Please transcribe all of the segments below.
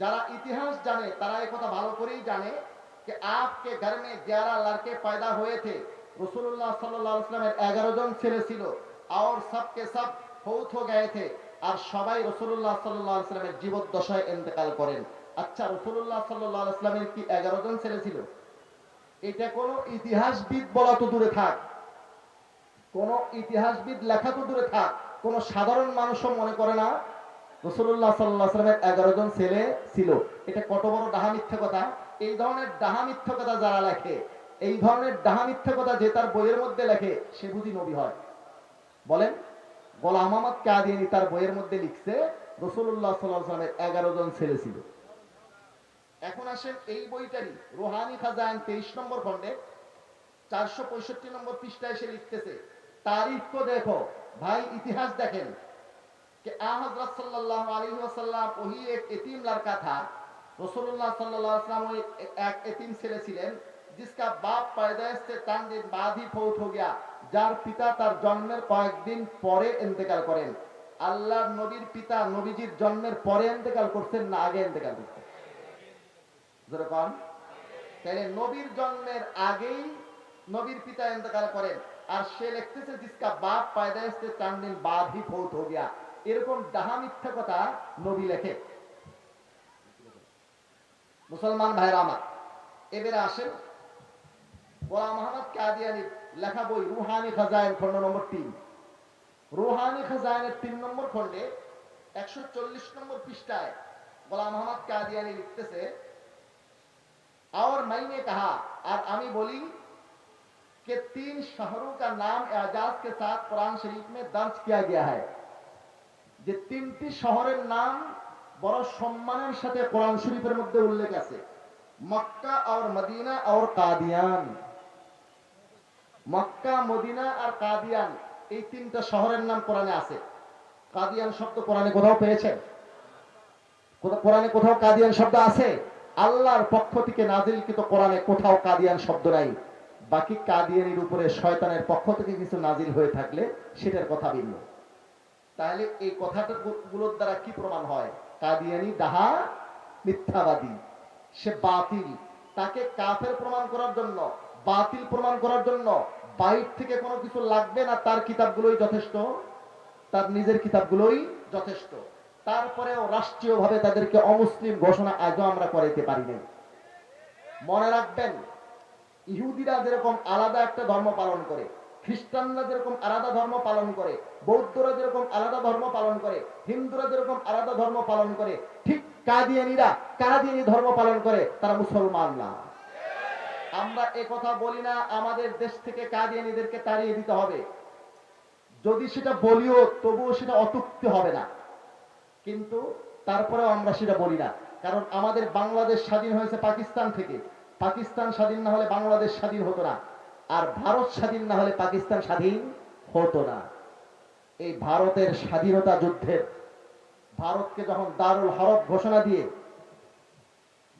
যারা ইতিহাস জানে, তারা এই কথা ভালো করেই জানে যে আপকে ঘর মে গ্যারা লড়কে পায়দা হয়েছে। রসুল্লাহ সাল্লামের এগারো জন ছেলে ছিল। আর সবকে সব ফৌত হয়ে গেছে। আর সবাই রসুল্লাহ সাল্লামের জীব দশায় এতেকাল করেন। আচ্ছা রসুল্লাহ সাল্লামের কি এগারো জন ছেলে ছিল? এটা কোন ইতিহাসবিদ বলা তো দূরে থাক। কোন ইতিহাসবিদ লেখা তো দূরে থাক। কোন সাধারণ মানুষও মনে করে না রসুল্লাহ সাল্লাহ সাল্লামের এগারো জন ছেলে ছিল। এটা কত বড় ডাহা মিথ্যে কথা? এই ধরনের ডাহা মিথ্যে কথা যারা লেখে, এই ধরনের ডাহা মিথ্যে কথা যে তার বইয়ের মধ্যে লেখে, সে বুঝি নবী হয়। বলেন, গোলাম আহমদ কাদিয়ানি তার বইয়ের মধ্যে লিখছে রসুল্লাহ সাল্লাহ সাল্লামের এগারো জন ছেলে ছিল। এখন আসেন এই বইটারই রোহানি খাজান তেইশ নম্বর খন্ডে চারশো পঁয়ষট্টি নম্বর পৃষ্ঠায় এসে লিখতেছে তারিখ তো দেখো, ভাই ইতিহাস দেখেন कि आ हजरत सल्लल्लाहु अलैहि वसल्लम वही एक यतीम लड़का था रसूलुल्लाह सल्लल्लाहु अलैहि वसल्लम वो एक एक यतीम ছেলে ছিলেন जिसका बाप पैदाइश से चार दिन बाद ही फौत हो गया যার পিতা তার জন্মের কয়েকদিন পরে ইন্তেকাল করেন আল্লাহর নবীর পিতা নবীজির জন্মের পরে ইন্তেকাল করছেন না আগে ইন্তেকাল করছেন যেরকম তাহলে নবীর জন্মের আগেই নবীর পিতা ইন্তেকাল করেন আর সে লিখতেছে जिसका बाप पैदाइश से चार दिन बाद ही फौत हो गया এরকম ডাহা মিথ্যা কথা নবী লেখে মুসলমান ভাইরা আমার এবারে আসেন গোলাম মোহাম্মদ কাদিয়ানি লেখা বই রুহানি খাজাইন খন্ড নম্বর তিন রুহানি খাজাইনের তিন নম্বর খন্ডে একশো চল্লিশ নম্বর পৃষ্ঠায় গোলাম মোহাম্মদ কাদিয়ানি লিখতেছে और मैंने कहा और আমি বলি कि तीन शहरों का नाम एजाज के साथ कुरान शरीफ में दर्ज किया गया है যে তিনটি শহরের নাম বড় সম্মানের সাথে কোরআন শরীফের মধ্যে উল্লেখ আছে। মক্কা আর মদিনা আর কাদিয়ান। মক্কা, মদিনা আর কাদিয়ান, এই তিনটা শহরের নাম কোরআনে আছে। কাদিয়ান শব্দ কোরআনে কোথাও পেয়েছেন কোরআনে কোথাও কাদিয়ান শব্দ আছে? আল্লাহর পক্ষ থেকে নাজিলকৃত কোরআনে কোথাও কাদিয়ান শব্দ নাই। বাকি কাদিয়ানির উপরে শয়তানের পক্ষ থেকে কিছু নাজিল হয়ে থাকলে সেটার কথা ভিন্ন। তাহলে এই কথাটা গুলোর দ্বারা কি প্রমাণ হয়? কাদিয়ানি দাহা মিথ্যাবাদী। সে বাতিল। তাকে কাফের প্রমাণ করার জন্য, বাতিল প্রমাণ করার জন্য বাইর থেকে কোনো কিছু লাগবে না, তার কিতাবগুলোই যথেষ্ট? তার নিজের কিতাবগুলোই যথেষ্ট। তারপরেও রাষ্ট্রীয়ভাবে তাদেরকে অমুসলিম ঘোষণা আজও আমরা করাইতে পারি নাই। মনে রাখবেন, ইহুদিরা যেরকম আলাদা একটা ধর্ম পালন করে খ্রিস্টানরা যেরকম আলাদা ধর্ম পালন করে, বৌদ্ধরা যেরকম আলাদা ধর্ম পালন করে, হিন্দুরা যেরকম আলাদা ধর্ম পালন করে, ঠিক কাদিয়ানিরা কাদিয়ানি ধর্ম পালন করে, তারা মুসলমান না। আমরা এ কথা বলি না, আমাদের দেশ থেকে কাদিয়ানিদেরকে তাড়িয়ে দিতে হবে। যদি সেটা বলিও, তবুও সেটা অতুক্তি হবে না। কিন্তু তারপরেও আমরা সেটা বলি না। কারণ আমাদের বাংলাদেশ স্বাধীন হয়েছে পাকিস্তান থেকে। পাকিস্তান স্বাধীন না হলে বাংলাদেশ স্বাধীন হতো না। আর ভারত স্বাধীন না হলে পাকিস্তান স্বাধীন হতো না। এই ভারতের স্বাধীনতা যুদ্ধের ভারতকে যখন দারুল হরব ঘোষণা দিয়ে,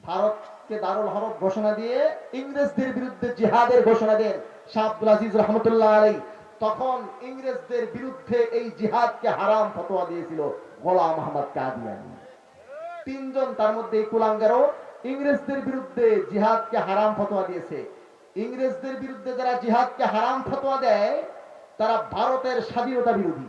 ভারতকে দারুল হরব ঘোষণা দিয়ে ইংরেজদের বিরুদ্ধে জিহাদের ঘোষণা দেন শাহ আব্দুল আজিজ রহমতুল্লাহ আলী তখন ইংরেজদের বিরুদ্ধে এই জিহাদকে হারাম ফতোয়া দিয়েছিল গোলাম মোহাম্মদ কাদিয়ানি তিনজন তার মধ্যে এই কুলাঙ্গারও ইংরেজদের বিরুদ্ধে জিহাদকে হারাম ফতোয়া দিয়েছে। ইংরেজদের বিরুদ্ধে যারা জিহাদকে হারাম ফতোয়া দেয়, তারা ভারতের স্বাধীনতা বিরোধী।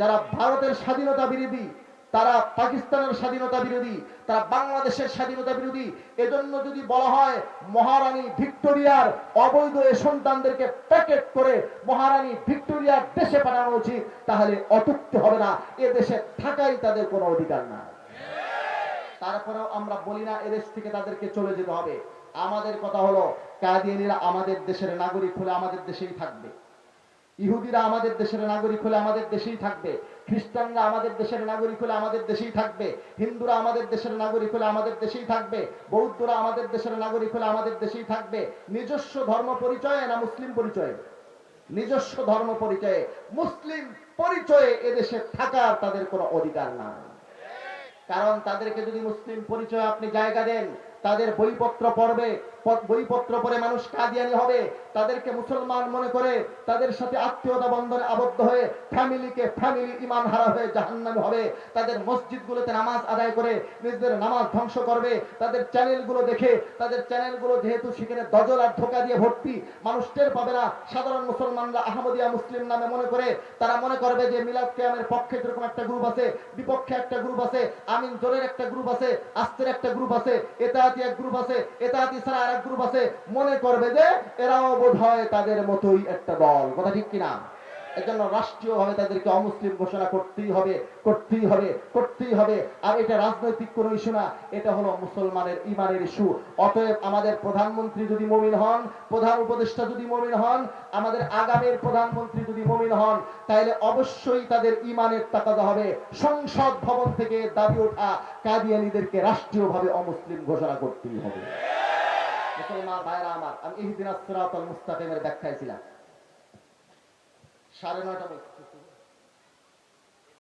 যারা ভারতের স্বাধীনতা বিরোধী, তারা পাকিস্তানের স্বাধীনতা বিরোধী, তারা বাংলাদেশের স্বাধীনতা বিরোধী। এজন্য যদি বলা হয়, মহারানী ভিক্টোরিয়ার অবৈধ এ সন্তানদেরকে প্যাকেট করে মহারানী ভিক্টোরিয়ার দেশে পাঠানো উচিত তাহলে অতুক্তি হবে না। এ দেশে থাকাই তাদের কোনো অধিকার না। তারপরেও আমরা বলি না এদেশ থেকে তাদেরকে চলে যেতে হবে। আমাদের কথা হলো, কাদিয়ানিরা আমাদের দেশের নাগরিক হলে আমাদের দেশেই থাকবে। ইহুদিরা আমাদের দেশের নাগরিক হলে আমাদের দেশেই থাকবে। খ্রিস্টানরা আমাদের দেশের নাগরিক হলে আমাদের দেশেই থাকবে। হিন্দুরা আমাদের দেশের নাগরিক হলে আমাদের দেশেই থাকবে। বৌদ্ধরা আমাদের দেশের নাগরিক হলে আমাদের দেশেই থাকবে। নিজস্ব ধর্ম পরিচয়ে না মুসলিম পরিচয়ে? নিজস্ব ধর্ম পরিচয়ে। মুসলিম পরিচয়ে এদেশে থাকার তাদের কোনো অধিকার নাই। কারণ তাদেরকে যদি মুসলিম পরিচয় আপনি জায়গা দেন তাদের বইপত্র পড়বে বইপত্র পড়ে মানুষ কাদিয়ানি হবে। তাদেরকে মুসলমান মনে করে তাদের সাথে আত্মীয়তা বন্ধনে আবদ্ধ হয়ে ফ্যামিলিকে ফ্যামিলি ইমান হারা হয়ে জাহান্নামে হবে। তাদের মসজিদগুলোতে নামাজ আদায় করে নিজেদের নামাজ ধ্বংস করবে। তাদের চ্যানেলগুলো দেখে, তাদের চ্যানেলগুলো যেহেতু সেখানে দজল আর ধোকা দিয়ে ভর্তি, মানুষ টের পাবে না। সাধারণ মুসলমানরা আহমদিয়া মুসলিম নামে মনে করে, তারা মনে করবে যে মিলাদ কেয়ামের পক্ষে যেরকম একটা গ্রুপ আছে, বিপক্ষে একটা গ্রুপ আছে, আমিন জোরের একটা গ্রুপ আছে, আস্তের একটা গ্রুপ আছে এতাহাতি এক গ্রুপ আছে এতাহাতি ছাড়া আর এক গ্রুপ আছে। মনে করবে যে এরাও বোধ হয় তাদের মতোই একটা দল। কথা ঠিক কিনা? এজন্য রাষ্ট্রীয়ভাবে তাদেরকে অমুসলিম ঘোষণা করতেই হবে করতেই হবে করতেই হবে। আর এটা রাজনৈতিক কোনো ইস্যু না, এটা হলো মুসলমানের ইমানের ইস্যু। অতএব আমাদের প্রধানমন্ত্রী যদি মমিন হন, প্রধান উপদেষ্টা যদি মমিন হন, আমাদের আগামীর প্রধানমন্ত্রী যদি মমিন হন তাহলে অবশ্যই তাদের ইমানের তাকাদা হবে। সংসদ ভবন থেকে দাবি ওঠা কাদিয়ানিদেরকে রাষ্ট্রীয়ভাবে অমুসলিম ঘোষণা করতেই হবে। মুসলমান ভাইরা আমার, আমি সিরাতাল মুস্তাকিমের ব্যাখ্যায় ছিলাম। সাড়ে নয়টা বলছি